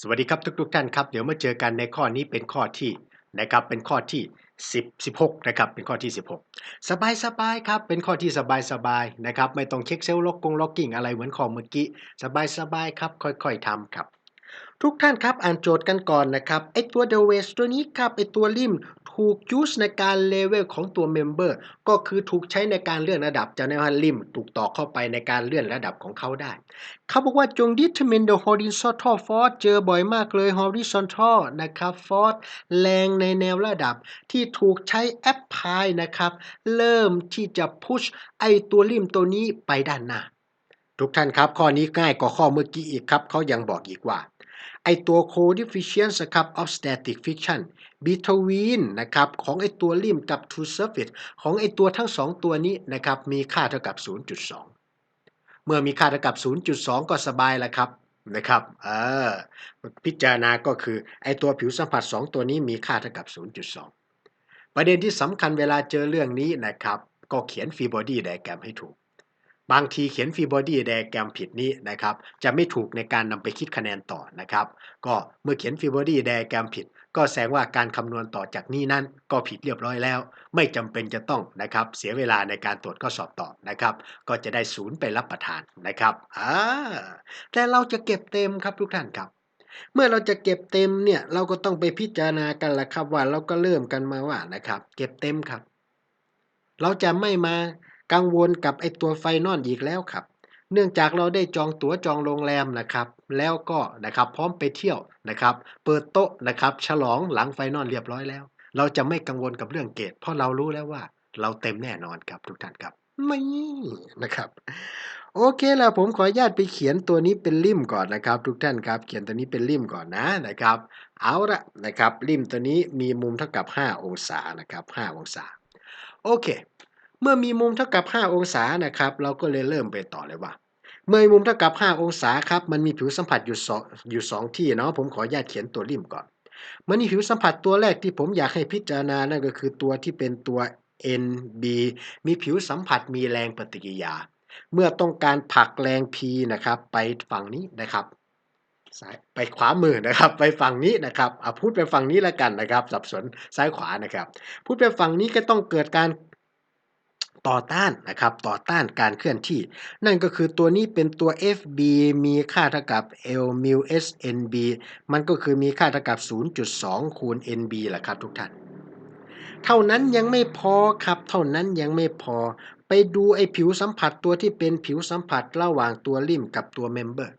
สวัสดีครับทุกๆท่านครับเดี๋ยวมาเจอกันในข้อนี้เป็นข้อที่นะครับเป็นข้อที่ 10 16นะครับเป็นข้อที่ 16 สบายสบายครับเป็นข้อที่สบายสบายนะครับไม่ต้องเช็คเซลล์ล็อกกงล็อกกิ้งอะไรเหมือนข้อเมื่อกี้สบายสบายครับค่อยๆทำครับ ทุกท่านครับอ่านโจทย์กันก่อนนะครับไอตัว the waste ตัวนี้ครับไอตัวริม ถูก use ในการเลเวลของตัว member ก็คือถูกใช้ในการเลื่อนระดับจากในว่าริมถูกต่อเข้าไปในการเลื่อนระดับของเขาได้ เขาบอกว่าจง determine the horizontal force เจอบ่อยมากเลย horizontal นะครับ force แรงในแนวระดับที่ถูกใช้ apply นะครับ เริ่มที่จะ push ไอตัวริมตัวนี้ไปด้านหน้า ทุกท่านครับ ข้อนี้ง่ายกว่าข้อเมื่อกี้อีกครับ เขายังบอกอีกว่า ไอตัว coefficient ครับ of static friction between นะครับของไอตัวริมกับ to surface ของไอตัวทั้งสองตัวนี้นะครับมีค่าเท่ากับ 0.2 เมื่อมีค่าเท่ากับ 0.2 ก็สบายแล้วครับนะครับเออพิจารณาก็คือไอตัวผิวสัมผัส 2 ตัวนี้มีค่าเท่ากับ 0.2 ประเด็นที่สำคัญเวลาเจอเรื่องนี้นะครับ ก็เขียนฟรีบอดี้ไดแกรมให้ถูก บางทีเขียนฟรีบอดี้ไดแกรมผิดนี้นะครับ จะไม่ถูกในการนำไปคิดคะแนนต่อนะครับ ก็เมื่อเขียนฟรีบอดี้ไดแกรมผิด ก็แสดงว่าการคำนวณต่อจากนี้นั้น ก็ผิดเรียบร้อยแล้ว ไม่จำเป็นจะต้องนะครับ เสียเวลาในการตรวจข้อสอบต่อนะครับ ก็จะได้ศูนย์ไปรับประทานนะครับอ่าแต่เราจะเก็บเต็มครับทุกท่านครับเมื่อเราจะเก็บเต็มเนี่ยเราก็ต้องไปพิจารณากันละครับว่าเราก็เริ่มกันมาว่านะครับ เก็บเต็มครับ เราจะไม่มา กังวลกับไอตัวไฟนอลอีกแล้วครับ เนื่องจากเราได้จองตั๋วจองโรงแรมนะครับ แล้วก็นะครับพร้อมไปเที่ยวนะครับ เปิดโต๊ะนะครับ ฉลองหลังไฟนอลเรียบร้อยแล้ว เราจะไม่กังวลกับเรื่องเกรดเพราะเรารู้แล้วว่า เราเต็มแน่นอนครับทุกท่านครับไม่นะครับ โอเคแล้วผมขออนุญาตไปเขียนตัวนี้เป็นริมก่อนนะครับ ทุกท่านครับ เขียนตัวนี้เป็นริมก่อนนะนะครับ เอาละนะครับริมตัวนี้มีมุมเท่ากับ 5 องศานะครับ 5 องศา โอเค เมื่อมีมุมเท่ากับ 5 องศานะครับ เราก็เลยเริ่มไปต่อเลยว่า เมื่อมุมเท่ากับ 5 องศาครับ มันมีผิวสัมผัสอยู่สองอยู่สองที่เนาะ ผมขออนุญาตเขียนตัวริมก่อน มันมีผิวสัมผัสตัวแรกที่ผมอยากให้พิจารณา นั่นก็คือตัวที่เป็นตัว NB มีผิวสัมผัสมีแรงปฏิกิริยา เมื่อต้องการผลักแรง P นะครับ ไปฝั่งนี้นะครับซ้ายไปขวามือนะครับ ไปฝั่งนี้นะครับเอะพูดไปฝั่งนี้แล้วกันนะครับ สับสนซ้ายขวานะครับ พูดไปฝั่งนี้ก็ต้องเกิดการ ต่อต้านนะครับต่อต้านการเคลื่อนที่ นั่นก็คือตัวนี้เป็นตัว FB มีค่าเท่ากับ L mu S NB มันก็คือมีค่าเท่ากับ 0.2 คูณ NB แหละครับทุกท่าน เท่านั้นยังไม่พอครับเท่านั้นยังไม่พอ ไปดูไอ้ผิวสัมผัสตัวที่เป็นผิวสัมผัสระหว่างตัวริมกับตัวเมมเบอร์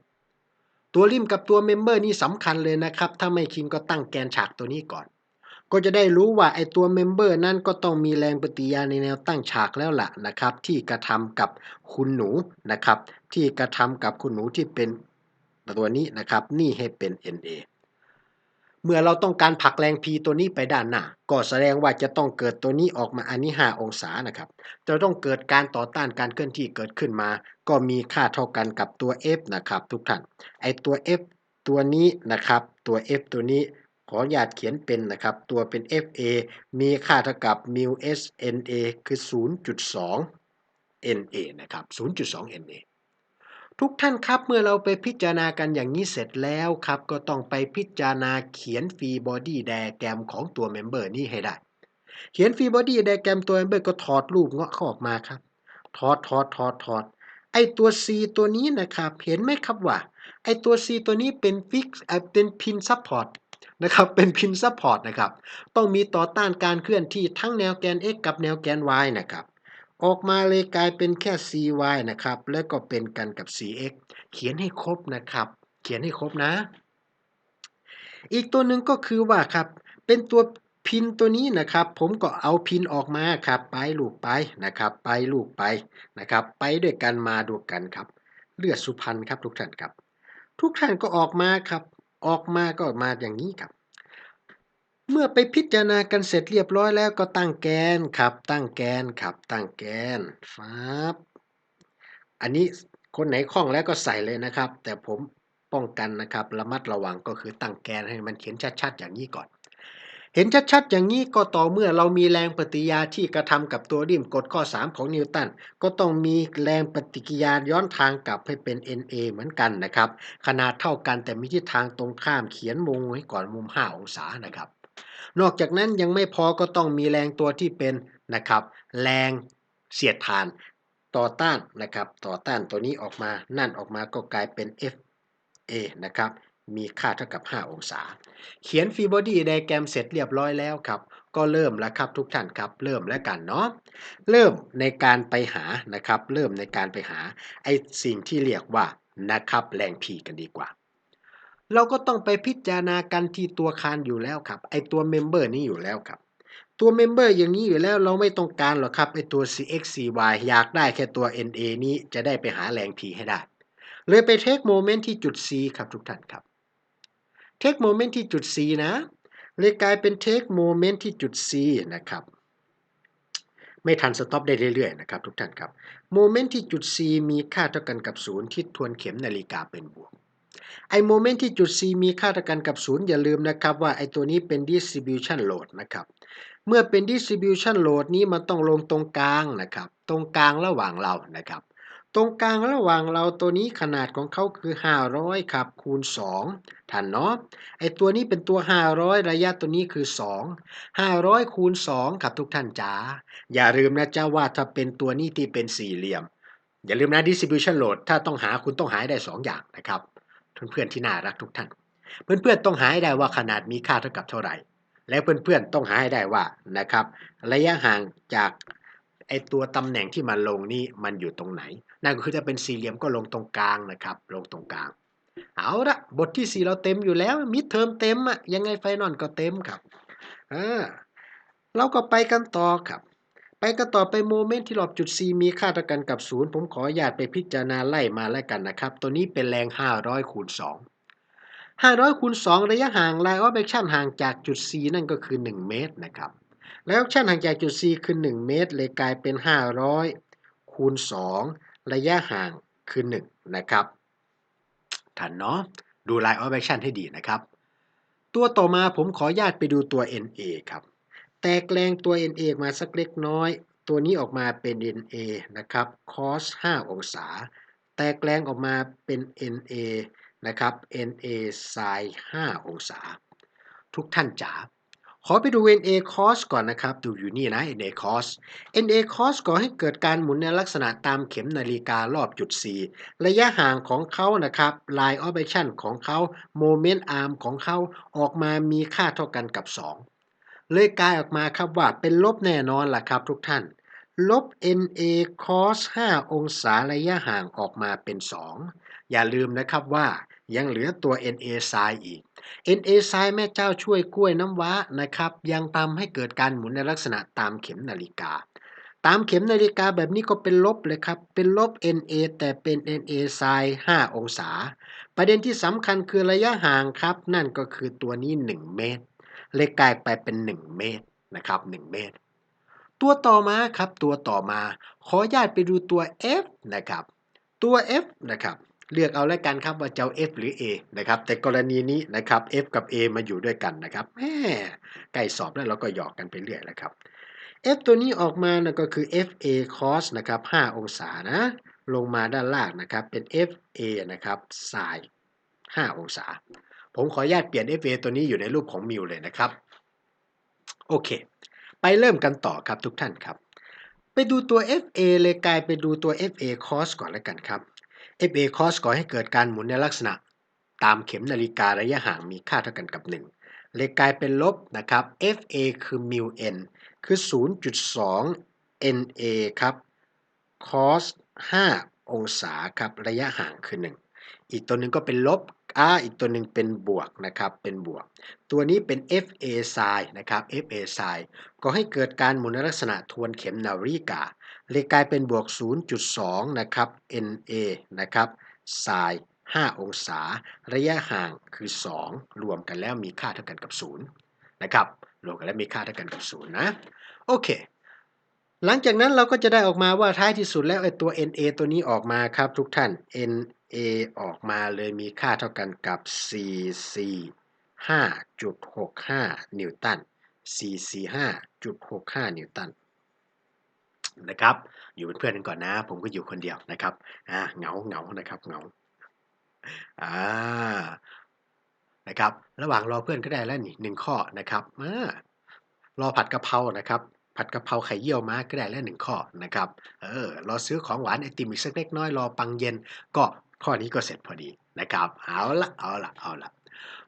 ตัวริมกับตัวเมมเบอร์นี่สำคัญเลยนะครับ ถ้าไม่คิงก็ตั้งแกนฉากตัวนี้ก่อน ก็จะได้รู้ว่าไอตัวเมมเบอร์นั้นก็ต้องมีแรงปฏิกิริยาในแนวตั้งฉากแล้วล่ะนะครับ ที่กระทำกับคุณหนูนะครับ ที่กระทำกับคุณหนูที่เป็นตัวนี้นะครับ นี่ให้เป็น NA เมื่อเราต้องการผลักแรง P ตัวนี้ไปด้านหน้า ก็แสดงว่าจะต้องเกิดตัวนี้ออกมาอันนี้ 5 องศานะครับจะต้องเกิดการต่อต้านการเคลื่อนที่เกิดขึ้นมา ก็มีค่าเท่ากันกับตัว F นะครับ ทุกท่าน ไอตัว F ตัวนี้นะครับ ตัว F ตัวนี้ ขออนุญาตเขียนเป็นนะครับ ตัวเป็น FA มีค่าเท่ากับ mu s NA คือ 0.2 NA นะครับ 0.2 NA ทุกท่านครับเมื่อเราไปพิจารณากันอย่างนี้เสร็จแล้วครับ ก็ต้องไปพิจารณาเขียนฟรีบอดี้ไดแกรมของตัวเมมเบอร์นี้ให้ได้ เขียนฟรีบอดี้ไดแกรมตัวเมมเบอร์ก็ถอดรูปเงาะเข้าออกมาครับ ถอดถอดถอดถอดไอตัว C ตัวนี้นะครับ เห็นไหมครับว่า ไอตัว C ตัวนี้เป็นฟิกเป็นพินซัพพอร์ต นะครับเป็นพินซัพพอร์ตนะครับต้องมีต่อต้านการเคลื่อนที่ทั้งแนวแกน x กับแนวแกน y นะครับออกมาเลยกลายเป็นแค่ cy นะครับแล้วก็เป็นกันกับ cx เขียนให้ครบนะครับเขียนให้ครบนะ อีกตัวหนึ่งก็คือว่าครับเป็นตัวพินตัวนี้นะครับ ผมก็เอาพินออกมาครับ ไปลูกไปนะครับ ไปลูกไปนะครับ ไปด้วยกันมาดูกันครับ เลือดสุพรรณครับทุกท่านครับ ทุกท่านก็ออกมาครับ ออกมาก็มาอย่างนี้ครับ เมื่อไปพิจารณากันเสร็จเรียบร้อยแล้วก็ตั้งแกนครับ ตั้งแกนครับ ตั้งแกนฟับอันนี้คนไหนคล่องแล้วก็ใส่เลยนะครับ แต่ผมป้องกันนะครับ ระมัดระวังก็คือตั้งแกนให้มันเขียนชัดๆ อย่างนี้ก่อน เห็นชัดๆ อย่างนี้ก็ต่อเมื่อเรามีแรงปฏิกิยาที่กระทำกับตัวริมกฎข้อ 3 ของนิวตัน ก็ต้องมีแรงปฏิกิริยาย้อนทางกลับให้เป็น NA เหมือนกันนะครับ ขนาดเท่ากันแต่มีทิศทางตรงข้ามเขียนมุมไว้ก่อนมุม 5 องศานะครับ นอกจากนั้นยังไม่พอก็ต้องมีแรงตัวที่เป็นนะครับ แรงเสียดทานต่อต้านนะครับ ต่อต้านตัวนี้ออกมา นั่นออกมาก็กลายเป็น FA นะครับ มีค่าเท่ากับ 5 องศา เขียนฟรีบอดี้ไดแกรมเสร็จเรียบร้อยแล้วครับ ก็เริ่มแล้วครับทุกท่านครับ เริ่มแล้วกันเนาะ เริ่มในการไปหานะครับ เริ่มในการไปหาไอสิ่งที่เรียกว่านะครับแรง P กันดีกว่า เราก็ต้องไปพิจารณากันที่ตัวคานอยู่แล้วครับ ไอตัวเมมเบอร์นี้อยู่แล้วครับ ตัวเมมเบอร์อย่างนี้อยู่แล้วเราไม่ต้องการหรอกครับไอตัว cx cy อยากได้แค่ตัว na นี้จะได้ไปหาแรง p ให้ได้ เลยไปเทคโมเมนต์ที่จุด c ครับทุกท่านครับ เทคโมเมนต์ที่จุด c นะ เลยกลายเป็นเทคโมเมนต์ที่จุด c นะครับ ไม่ทันสต็อปได้เรื่อยๆนะครับทุกท่านครับโมเมนต์ที่จุด c มีค่าเท่ากันกับ 0ทิศทวนเข็มนาฬิกาเป็นบวกไอโมเมนต์ที่จุด c มีค่าเท่ากันกับ 0 อย่าลืมนะครับว่าไอตัวนี้เป็น distribution load นะครับ เมื่อเป็น distribution load นี้มันต้องลงตรงกลางนะครับ ตรงกลางระหว่างเรานะครับ ตรงกลางระหว่างเราตัวนี้ขนาดของเขาคือ 500ครับคูณ 2ทันเนาะไอตัวนี้เป็นตัว 500 ระยะตัวนี้คือ 2 500 คูณ 2ครับทุกท่านจ๋าอย่าลืมนะจ้าว่าถ้าเป็นตัวนี้ที่เป็นสี่เหลี่ยม อย่าลืมนะ distribution load ถ้าต้องหาคุณต้องหาได้ 2 อย่างนะครับเพื่อนๆที่น่ารักทุกท่าน เพื่อนๆต้องหาได้ว่าขนาดมีค่าเท่ากับเท่าไหร่ และเพื่อนๆต้องหาให้ได้ว่านะครับ ระยะห่างจากไอตัวตำแหน่งที่มันลงนี่มันอยู่ตรงไหนนั่นก็คือจะเป็นสี่เหลี่ยมก็ลงตรงกลางนะครับ ลงตรงกลาง เอาละบทที่ 4 เราเต็มอยู่แล้ว มิดเทอมเต็มอะยังไงไฟนอลก็เต็มครับอ่าเราก็ไปกันต่อครับ ไปกันต่อไปโมเมนต์ที่รอบจุด C มีค่าเท่ากันกับ0ผมขออนุญาตไปพิจารณาไล่มาแล้วกันนะครับ ตัวนี้เป็นแรง 500คูณ2 500คูณ2ระยะห่าง line of action ห่างจากจุด C นั่นก็คือ 1 เมตรนะครับ line of action ห่างจากจุด C คือ 1 เมตร เลยกลายเป็น 500คูณ2 ระยะห่างคือ 1 นะครับ ทันเนาะ ดู line of action ให้ดีนะครับ ตัวต่อมาผมขออนุญาตไปดูตัว NA ครับ แตกแรงตัว NA มาสักเล็กน้อย ตัวนี้ออกมาเป็น NA นะครับ cos 5 องศา แตกแรงออกมาเป็น NA นะครับ NA sin 5 องศา ทุกท่านจ๋า ขอไปดู NA cos ก่อนนะครับ ดูอยู่นี่นะ NA cos NA cos ก่อให้เกิดการหมุนในลักษณะตามเข็มนาฬิการอบจุด C ระยะห่างของเขานะครับ line of action ของเขา moment arm ของเขาออกมามีค่าเท่ากันกับ 2 เลยกลายออกมาครับว่าเป็นลบแน่นอนล่ะครับทุกท่าน ลบ NA cos 5 องศาระยะห่างออกมาเป็น 2 อย่าลืมนะครับว่า ยังเหลือตัว NA sin อีก NA sin แม่เจ้าช่วยกล้วยน้ำว้านะครับ ยังทำให้เกิดการหมุนในลักษณะตามเข็มนาฬิกา ตามเข็มนาฬิกาแบบนี้ก็เป็นลบเลยครับ เป็นลบ NA แต่เป็น NA sin 5องศา ประเด็นที่สำคัญคือระยะห่างครับ นั่นก็คือตัวนี้ 1 เมตร เลยกลายไปเป็น 1 เมตรนะครับ 1 เมตร ตัวต่อมาครับ ตัวต่อมา ขอญาตไปดูตัว F นะครับ ตัว F นะครับ เลือกเอาแล้วกันครับว่าจะเอา F หรือ A นะครับ แต่กรณีนี้นะครับ F กับ A มาอยู่ด้วยกันนะครับแหมใกล้สอบแล้วเราก็หยอกกันไปเรื่อยแล้วครับ F ตัวนี้ออกมานะก็คือ FA cos นะครับ 5 องศานะ ลงมาด้านล่างนะครับ เป็น FA นะครับ sin 5 องศา ผมขออนุญาตเปลี่ยน FA ตัวนี้อยู่ในรูปของมิวเลยนะครับ โอเค ไปเริ่มกันต่อครับทุกท่านครับ ไปดูตัว FA เลยกลายไปดูตัว FA cos ก่อนแล้วกันครับ FA cos ก่อให้เกิดการหมุนในลักษณะ ตามเข็มนาฬิการะยะห่างมีค่าเท่ากันกับ 1 เลยกลายเป็นลบนะครับ FA คือ mu n คือ 0.2 NA ครับ cos 5 องศาครับระยะห่างคือ 1 อีกตัวหนึ่งก็เป็นลบ R อีกตัวหนึ่งเป็นบวกนะครับเป็นบวก ตัวนี้เป็น FA sin นะครับ FA sin ก็ให้เกิดการหมุนในลักษณะทวนเข็มนาฬิกา เลยกลายเป็นบวก 0.2 นะครับ NA นะครับ sin 5องศา ระยะห่างคือ 2 รวมกันแล้วมีค่าเท่ากันกับ 0 นะครับ รวมกันแล้วมีค่าเท่ากันกับ 0 นะ โอเค หลังจากนั้นเราก็จะได้ออกมาว่าท้ายที่สุดแล้วไอ้ตัว NA ตัวนี้ออกมาครับทุกท่าน NA ออกมาเลยมีค่าเท่ากันกับ4 4 5.65 นิวตัน445.65 นิวตัน นะครับ อยู่เป็นเพื่อนกันก่อนนะ ผมก็อยู่คนเดียวนะครับอ่าเหงาเหงานะครับเหงาอ่านะครับ ระหว่างรอเพื่อนก็ได้แล้วนี่หนึ่งข้อนะครับอารอผัดกะเพรานะครับ ผัดกะเพราไข่เยี่ยวม้าก็ได้แล้วหนึ่งข้อนะครับเออรอซื้อของหวานไอติมอีกสักเล็กน้อยรอปังเย็น ก็ข้อนี้ก็เสร็จพอดีนะครับ เอาละเอาละเอาละ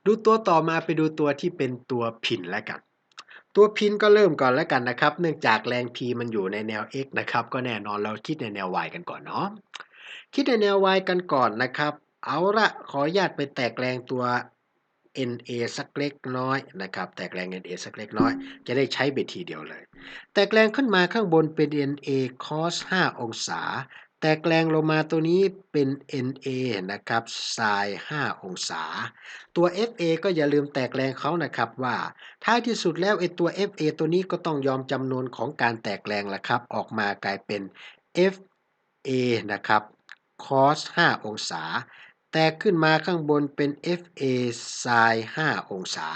ดูตัวต่อมาไปดูตัวที่เป็นตัวพินแล้วกัน ตัวพินก็เริ่มก่อนแล้วกันนะครับ เนื่องจากแรง P มันอยู่ในแนว x นะครับ ก็แน่นอนเราคิดในแนว y กันก่อนเนาะ คิดในแนว y กันก่อนนะครับ เอาละขออนุญาตไปแตกแรงตัว NA สักเล็กน้อยนะครับ แตกแรง NA สักเล็กน้อย จะได้ใช้ไปทีเดียวเลย แตกแรงขึ้นมาข้างบนเป็น NA cos 5 องศา แตกแรงลงมาตัวนี้เป็น NA นะครับ sin 5องศา ตัว FA ก็อย่าลืมแตกแรงเขานะครับว่า ท้ายที่สุดแล้วไอตัว FA ตัวนี้ก็ต้องยอมจำนวนของการแตกแรงละครับ ออกมากลายเป็น FA นะครับ cos 5 องศา แตกขึ้นมาข้างบนเป็น FA sin 5องศา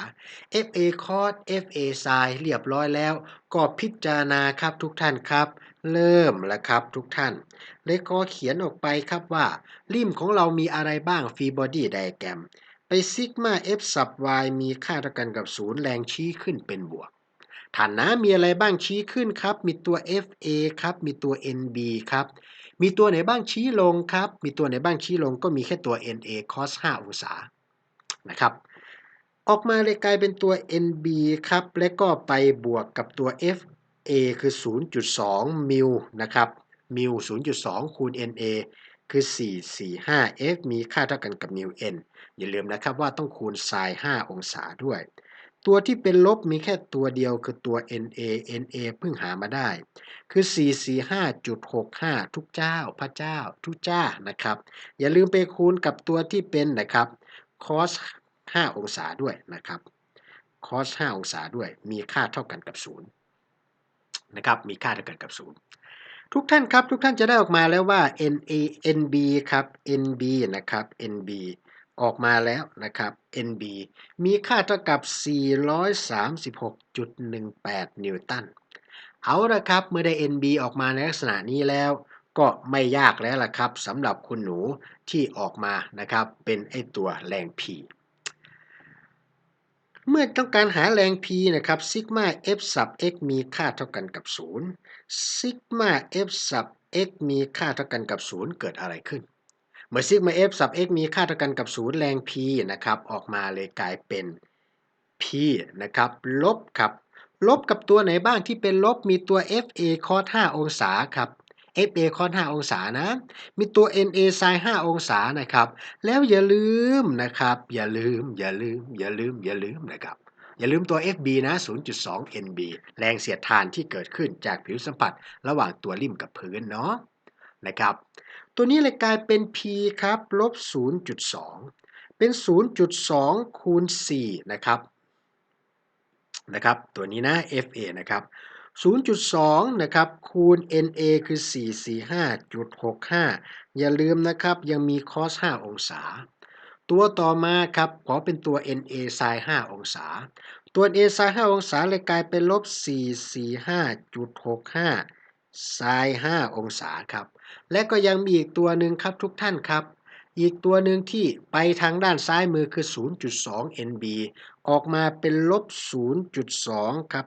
FA cos FA sin เรียบร้อยแล้ว ก็พิจารณาครับทุกท่านครับ เริ่มแล้วครับทุกท่านเลยขอเขียนออกไปครับว่า ริมของเรามีอะไรบ้างฟรีบอดี้ไดแกรมไปซิกมา f สับ y มีค่าเท่ากันกับ 0 แรงชี้ขึ้นเป็นบวกฐานน้ำมีอะไรบ้างชี้ขึ้นครับ มีตัว FA ครับ มีตัว NB ครับ มีตัวไหนบ้างชี้ลงครับ มีตัวไหนบ้างชี้ลงก็มีแค่ตัว NA cos 5 องศา นะครับ ออกมาเลยกลายเป็นตัว NB ครับ และก็ไปบวกกับตัว FA คือ 0.2 มิลนะครับ มิล 0.2 คูณ NA คือ 445 F มีค่าเท่ากันกับมิล N อย่าลืมนะครับว่าต้องคูณ sin 5องศาด้วย ตัวที่เป็นลบมีแค่ตัวเดียวคือตัว NA NA เพิ่งหามาได้ คือ 445.65 ทุกเจ้าพระเจ้าทุกจ้านะครับ อย่าลืมไปคูณกับตัวที่เป็นนะครับ cos 5 องศาด้วยนะครับ cos 5 องศาด้วย มีค่าเท่ากันกับ 0 นะครับ มีค่าเท่ากันกับ 0 ทุกท่านครับ ทุกท่านจะได้ออกมาแล้วว่า NA NB ครับ NB นะครับ NB ออกมาแล้วนะครับ NB มีค่าเท่ากับ 436.18 นิวตัน เอาละครับเมื่อได้ NB ออกมาในลักษณะนี้แล้ว ก็ไม่ยากแล้วล่ะครับสำหรับคุณหนูที่ออกมานะครับเป็นไอตัวแรง P เมื่อต้องการหาแรง P นะครับซิกมา F สับ x มีค่าเท่ากันกับ 0 ซิกมา F สับ x มีค่าเท่ากันกับ 0 เกิดอะไรขึ้น เมื่อซิกมา F สับ x มีค่าเท่ากันกับ 0 แรง P นะครับ ออกมาเลยกลายเป็น P นะครับ ลบครับ ลบกับตัวไหนบ้างที่เป็นลบมีตัว FA cos 5องศาครับ FA cos 5องศานะ มีตัว NA sin 5องศานะครับ แล้วอย่าลืมนะครับ อย่าลืม อย่าลืม อย่าลืม อย่าลืมนะครับ อย่าลืมตัว FB นะ 0.2 NB แรงเสียดทานที่เกิดขึ้นจากผิวสัมผัส ระหว่างตัวริมกับพื้นเนาะ นะครับ ตัวนี้เลยกลายเป็น P ครับลบ 0.2 เป็น 0.2 คูณ 4 นะครับ นะครับ ตัวนี้นะ FA นะครับ 0.2 นะครับ คูณ NA คือ 445.65 อย่าลืมนะครับ ยังมี cos 5องศา ตัวต่อมาครับ ขอเป็นตัว NA sin 5องศา ตัว NA sin 5องศาเลยกลายเป็นลบ 445.65 sin 5องศาครับ และก็ยังมีอีกตัวหนึ่งครับทุกท่านครับ อีกตัวหนึ่งที่ไปทางด้านซ้ายมือคือ 0.2 NB ออกมาเป็นลบ 0.2 ครับ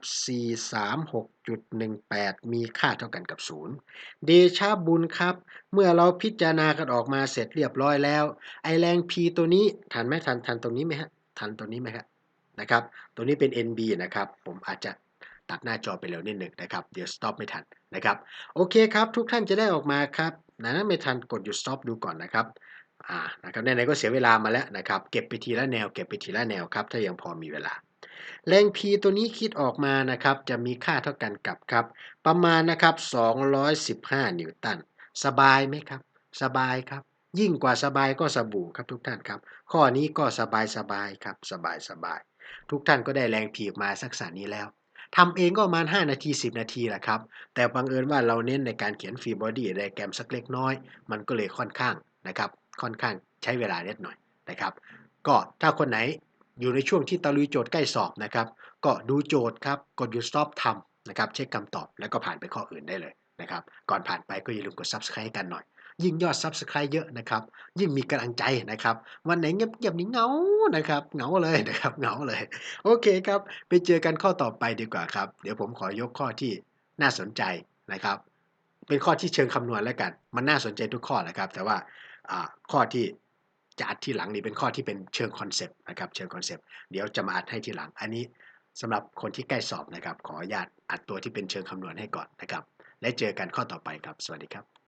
436.18 มีค่าเท่ากันกับ 0 เดชาบุญครับ เมื่อเราพิจารณากันออกมาเสร็จเรียบร้อยแล้ว ไอแรง P ตัวนี้ ทันไหมทันทันตรงนี้ไหมฮะ ทันตัวนี้ไหมครับนะครับ ตัวนี้เป็น NB นะครับ ผมอาจจะ ตัดหน้าจอไปเร็วนิดหนึ่งนะครับ เดี๋ยว stop ไม่ทันนะครับ โอเคครับทุกท่านจะได้ออกมาครับนะไม่ทันกดหยุด stop ดูก่อนนะครับอ่านะครับไหนๆก็เสียเวลามาแล้วนะครับ เก็บไปทีละแนว เก็บไปทีละแนวครับ ถ้ายังพอมีเวลา แรง P ตัวนี้คิดออกมานะครับ จะมีค่าเท่ากันกับครับ ประมาณนะครับ 215 นิวตัน สบายไหมครับ สบายครับ ยิ่งกว่าสบายก็สบู่ครับทุกท่านครับ ข้อนี้ก็สบายสบายครับ สบายสบาย ทุกท่านก็ได้แรง P ออกมาสักษานี้แล้ว ทำเองก็ประมาณ 5 นาที 10 นาทีแหละครับ แต่บังเอิญว่าเราเน้นในการเขียนฟรีบอดี้ไดแกรมสักเล็กน้อย มันก็เลยค่อนข้างนะครับ ค่อนข้างใช้เวลาเล็กหน่อยนะครับ ก็ถ้าคนไหนอยู่ในช่วงที่ตะลุยโจทย์ใกล้สอบนะครับ ก็ดูโจทย์ครับ กดหยุด stop ทำนะครับ เช็คคำตอบแล้วก็ผ่านไปข้ออื่นได้เลยนะครับ ก่อนผ่านไปก็อย่าลืมกด subscribe กันหน่อย ยิ่งยอด subscribe เยอะนะครับ ยิ่งมีกำลังใจนะครับ วันไหนเงียบๆนี่เหงานะครับเหงาเลยนะครับเหงาเลย โอเคครับ ไปเจอกันข้อต่อไปดีกว่าครับ เดี๋ยวผมขอยกข้อที่น่าสนใจนะครับ เป็นข้อที่เชิงคำนวณแล้วกัน มันน่าสนใจทุกข้อแหละครับ แต่ว่าข้อที่จะอัดที่หลังนี่เป็นข้อที่เป็นเชิงคอนเซปต์นะครับเชิงคอนเซปต์เดี๋ยวจะมาอัดให้ทีหลัง อันนี้สำหรับคนที่ใกล้สอบนะครับ ขออนุญาตอัดตัวที่เป็นเชิงคำนวณให้ก่อนนะครับ และเจอกันข้อต่อไปครับ สวัสดีครับ